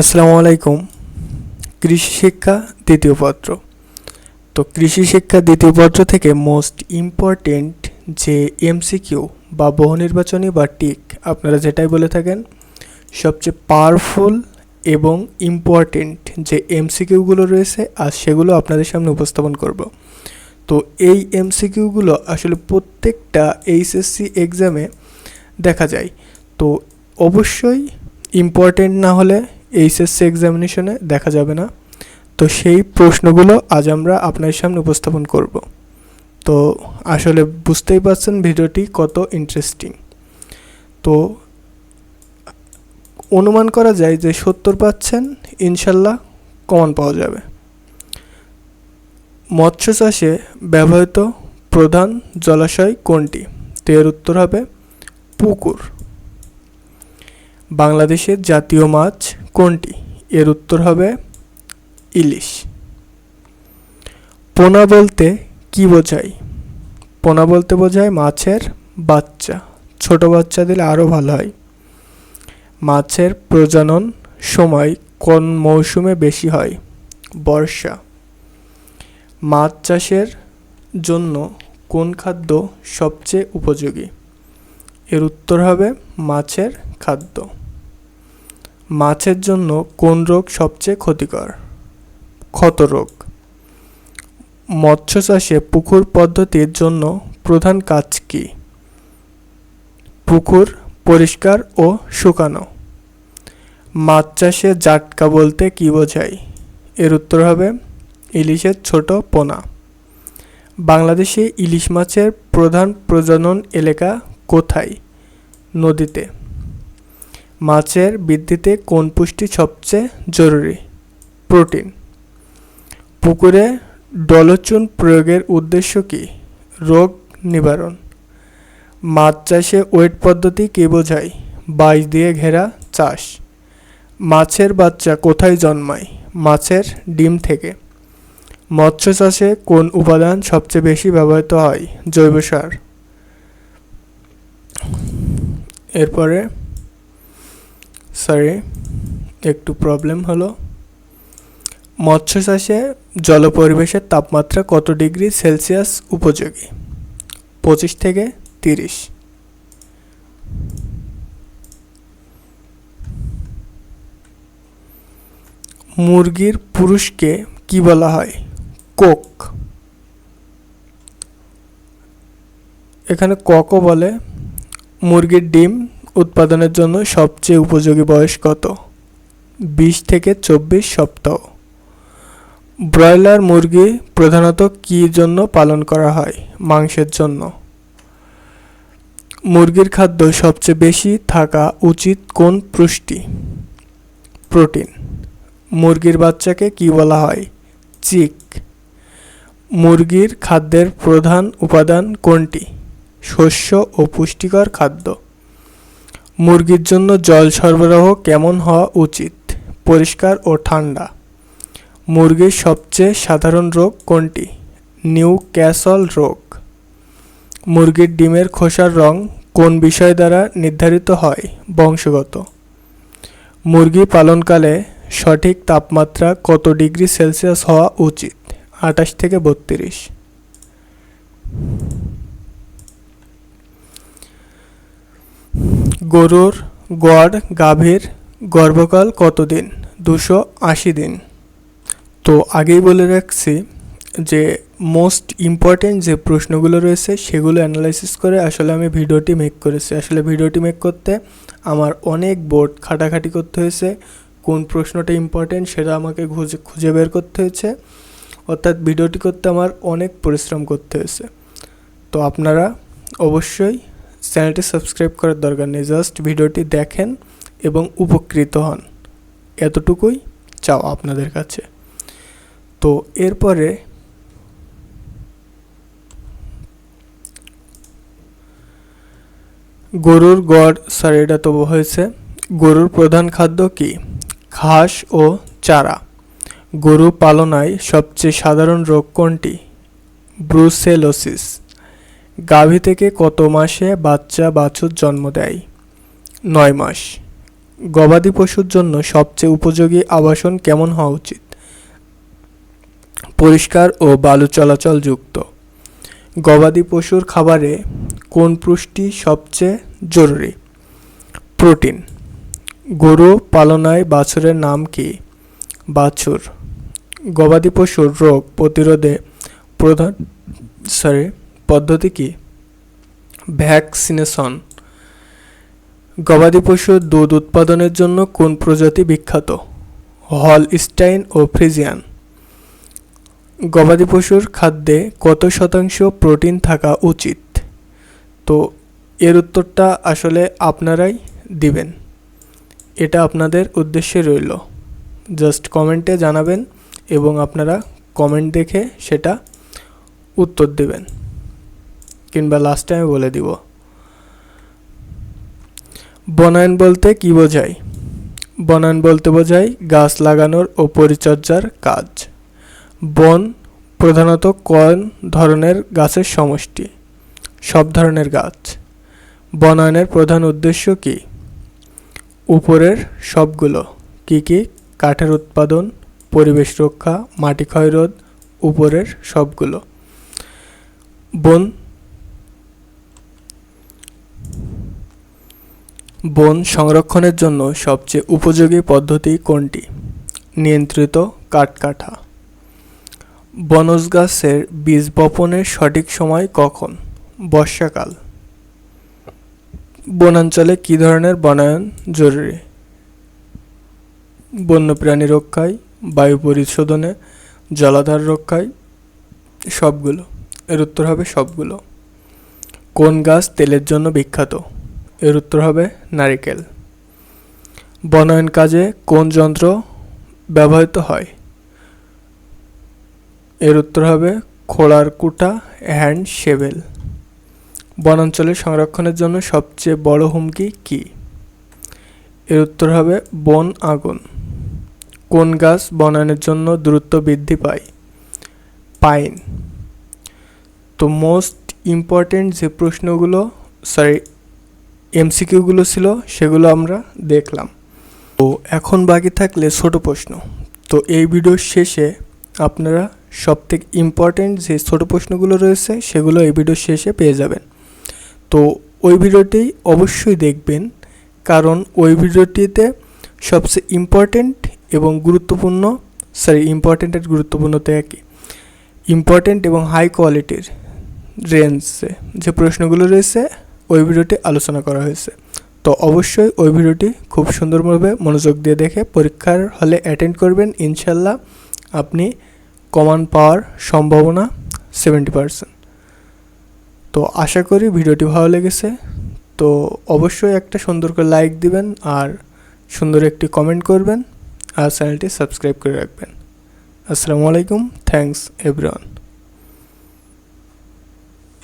আসসালামু আলাইকুম। কৃষি শিক্ষা দ্বিতীয় পত্র। তো কৃষি শিক্ষা দ্বিতীয় পত্র থেকে মোস্ট ইম্পর্টেন্ট যে এমসিকিউ বা বহু নির্বাচনী বা টিক, আপনারা যেটাই বলে থাকেন, সবচেয়ে পাওয়ারফুল এবং ইম্পর্টেন্ট যে এমসিকিউগুলো রয়েছে আর সেগুলো আপনাদের সামনে উপস্থাপন করব। তো এই এমসিকিউগুলো আসলে প্রত্যেকটা এইচএসসি এক্সামে দেখা যায়। তো অবশ্যই ইম্পর্টেন্ট না হলে এইচএসসি এক্সামিনেশনে দেখা যাবে না। তো সেই প্রশ্নগুলো আজ আমরা আপনার সামনে উপস্থাপন করব। তো আসলে বুঝতেই পারছেন ভিডিওটি কত ইন্টারেস্টিং তো অনুমান করা যায় যে সত্তর পাচ্ছেন, ইনশাল্লাহ কমন পাওয়া যাবে। মৎস্য চাষে ব্যবহৃত প্রধান জলাশয় কোনটি? তো এর উত্তর হবে পুকুর। বাংলাদেশের জাতীয় মাছ কোনটি? এর উত্তর হবে ইলিশ। পোনা বলতে কি বোঝায়? পোনা বলতে বোঝায় মাছের বাচ্চা। ছোট বাচ্চা দিলে আরও ভালো হয়। মাছের প্রজনন সময় কোন মৌসুমে বেশি হয়? বর্ষা। মাছ চাষের জন্য কোন খাদ্য সবচেয়ে উপযোগী? এর উত্তর হবে মাছের খাদ্য। মাছের জন্য কোন রোগ সবচেয়ে ক্ষতিকর? ক্ষত রোগ। মৎস্য চাষে পুকুর পদ্ধতির জন্য প্রধান কাজ কি? পুকুর পরিষ্কার ও শুকানো। মাছ চাষে জাটকা বলতে কি বোঝায়? এর উত্তর হবে ইলিশের ছোট পোনা। বাংলাদেশে ইলিশ মাছের প্রধান প্রজনন এলাকা কোথায়? নদীতে। মাছের বৃদ্ধিতে কোন পুষ্টি সবচেয়ে জরুরি? প্রোটিন। পুকুরে ডলচুন প্রয়োগের উদ্দেশ্য কি? রোগ নিবারণ। মাছ চাষে ওয়েট পদ্ধতি কে বোঝায়? বাইশ দিয়ে ঘেরা চাষ। মাছের বাচ্চা কোথায় জন্মায়? মাছের ডিম থেকে। মৎস্য চাষে কোন উপাদান সবচেয়ে বেশি ব্যবহৃত হয়? জৈব সার। এরপরে সরি একটু প্রবলেম হলো। মৎস্য চাষে জলপরিবেশের তাপমাত্রা কত ডিগ্রি সেলসিয়াস উপযোগী? পঁচিশ থেকে তিরিশ। মুরগির পুরুষকে কি বলা হয়? কোক। এখানে ককও বলে মুরগির ডিম উৎপাদনের জন্য সবচেয়ে উপযোগী বয়স কত? বিশ থেকে চব্বিশ সপ্তাহ। ব্রয়লার মুরগি প্রধানত কী জন্য পালন করা হয়? মাংসের জন্য। মুরগির খাদ্য সবচেয়ে বেশি থাকা উচিত কোন পুষ্টি? প্রোটিন। মুরগির বাচ্চাকে কি বলা হয়? চিক। মুরগির খাদ্যের প্রধান উপাদান কোনটি? শস্য ও পুষ্টিকর খাদ্য। মুরগির জন্য জল সরবরাহ কেমন হওয়া উচিত? পরিষ্কার ও ঠান্ডা। মুরগির সবচেয়ে সাধারণ রোগ কোনটি? নিউ ক্যাসল রোগ। মুরগির ডিমের খোসার রং কোন বিষয় দ্বারা নির্ধারিত হয়? বংশগত। মুরগি পালনকালে সঠিক তাপমাত্রা কত ডিগ্রি সেলসিয়াস হওয়া উচিত? আঠাশ থেকে বত্রিশ। গরুর গড়, গাভীর গর্ভকাল কতদিন? দুশো আশি দিন। তো আগেই বলে রাখছি যে মোস্ট ইম্পর্টেন্ট যে প্রশ্নগুলো রয়েছে সেগুলো অ্যানালাইসিস করে আসলে আমি ভিডিওটি মেক করেছি। আসলে ভিডিওটি মেক করতে আমার অনেক বোর্ড খাটাখাটি করতে হয়েছে। কোন প্রশ্নটা ইম্পর্টেন্ট সেটা আমাকে খুঁজে খুঁজে বের করতে হয়েছে। অর্থাৎ ভিডিওটি করতে আমার অনেক পরিশ্রম করতে হয়েছে। তো আপনারা অবশ্যই চ্যানেলটি সাবস্ক্রাইব করার দরকার নেই। জাস্ট ভিডিওটি দেখেন এবং উপকৃত হন। এতটুকুই। চাও আপনাদের কাছে। তো এরপরে গরুর গড় স্যার এটা তো হয়েছে। গরুর প্রধান খাদ্য কি? ঘাস ও চারা। গরু পালনায় সবচেয়ে সাধারণ রোগ কোনটি? ব্রুসেলোসিস। গাভী থেকে কত মাসে বাচ্চা বাছুর জন্ম দেয়? নয় মাস। গবাদি পশুর জন্য সবচেয়ে উপযোগী আবাসন কেমন হওয়া উচিত? পরিষ্কার ও বালু চলাচল যুক্ত। গবাদি পশুর খাবারে কোন পুষ্টি সবচেয়ে জরুরি? প্রোটিন। গরু পালনায় বাছুরের নাম কি? বাছুর। গবাদি পশুর রোগ প্রতিরোধে প্রধান সরি পদ্ধতি কি? ভ্যাকসিনেশন। গবাদি পশুর দুধ উৎপাদনের জন্য কোন প্রজাতি বিখ্যাত? হলস্টাইন ও ফ্রিজিয়ান। গবাদি পশুর খাদ্যে কত শতাংশ প্রোটিন থাকা উচিত? তো এর উত্তরটা আসলে আপনারাই দিবেন। এটা আপনাদের উদ্দেশ্যে রইল। জাস্ট কমেন্টে জানাবেন এবং আপনারা কমেন্ট দেখে সেটা উত্তর দেবেন। কিংবা লাস্ট টাইমে বলে দিব। বনায়ন বলতে কি বোঝায়? বনায়ন বলতে বোঝায় গাছ লাগানোর ও পরিচর্যার কাজ। বন প্রধানত কোন ধরনের গাছের সমষ্টি? সব ধরনের গাছ। বনায়নের প্রধান উদ্দেশ্য কি? উপরের সবগুলো কি কি? কাঠের উৎপাদন, পরিবেশ রক্ষা, মাটি ক্ষয়রোধ, উপরের সবগুলো। বন বন সংরক্ষণের জন্য সবচেয়ে উপযোগী পদ্ধতি কোনটি? নিয়ন্ত্রিত কাঠ কাটা বনজ গাছের বীজ বপনের সঠিক সময় কখন? বর্ষাকাল। বনাঞ্চলে কী ধরনের বনায়ন জরুরি? বন্যপ্রাণী রক্ষায়, বায়ু পরিশোধনে, জলাধার রক্ষায়, সবগুলো। এর উত্তর হবে সবগুলো। কোন গাছ তেলের জন্য বিখ্যাত? এর উত্তর হবে নারিকেল। বনায়ন কাজে কোন যন্ত্র ব্যবহৃত হয়? এর উত্তর হবে খোলার কুটা হ্যান্ড শেবেল বনাঞ্চলের সংরক্ষণের জন্য সবচেয়ে বড় হুমকি কি? এর উত্তর হবে বন আগুন। কোন গাছ বনায়নের জন্য দ্রুত বৃদ্ধি পায়? পাইন। তো মোস্ট ইম্পর্টেন্ট যে প্রশ্নগুলো সরি এমসিকিউগুলো ছিল, সেগুলো আমরা দেখলাম। তো এখন বাকি থাকলে ছোট প্রশ্ন। তো এই ভিডিওর শেষে আপনারা সব থেকে ইম্পর্টেন্ট যে ছোট প্রশ্নগুলো রয়েছে, সেগুলো এই ভিডিওর শেষে পেয়ে যাবেন। তো ওই ভিডিওটি অবশ্যই দেখবেন, কারণ ওই ভিডিওটিতে সবচেয়ে ইম্পর্টেন্ট এবং গুরুত্বপূর্ণ সরি ইম্পর্টেন্ট আর গুরুত্বপূর্ণ তো একই। ইম্পর্টেন্ট এবং হাই কোয়ালিটির রেঞ্জে যে প্রশ্নগুলো রয়েছে ওই ভিডিওটি আলোচনা করা হয়েছে। তো অবশ্যই ওই ভিডিওটি খুব সুন্দরভাবে মনোযোগ দিয়ে দেখে পরীক্ষার হলে অ্যাটেন্ড করবেন। ইনশাল্লাহ আপনি কমান পাওয়ার সম্ভাবনা সেভেন্টি পারসেন্ট তো আশা করি ভিডিওটি ভালো লেগেছে। তো অবশ্যই একটা সুন্দর করে লাইক দিবেন আর সুন্দর একটি কমেন্ট করবেন। আর চ্যানেলটি সাবস্ক্রাইব করে রাখবেন। আসসালামু আলাইকুম। Thanks everyone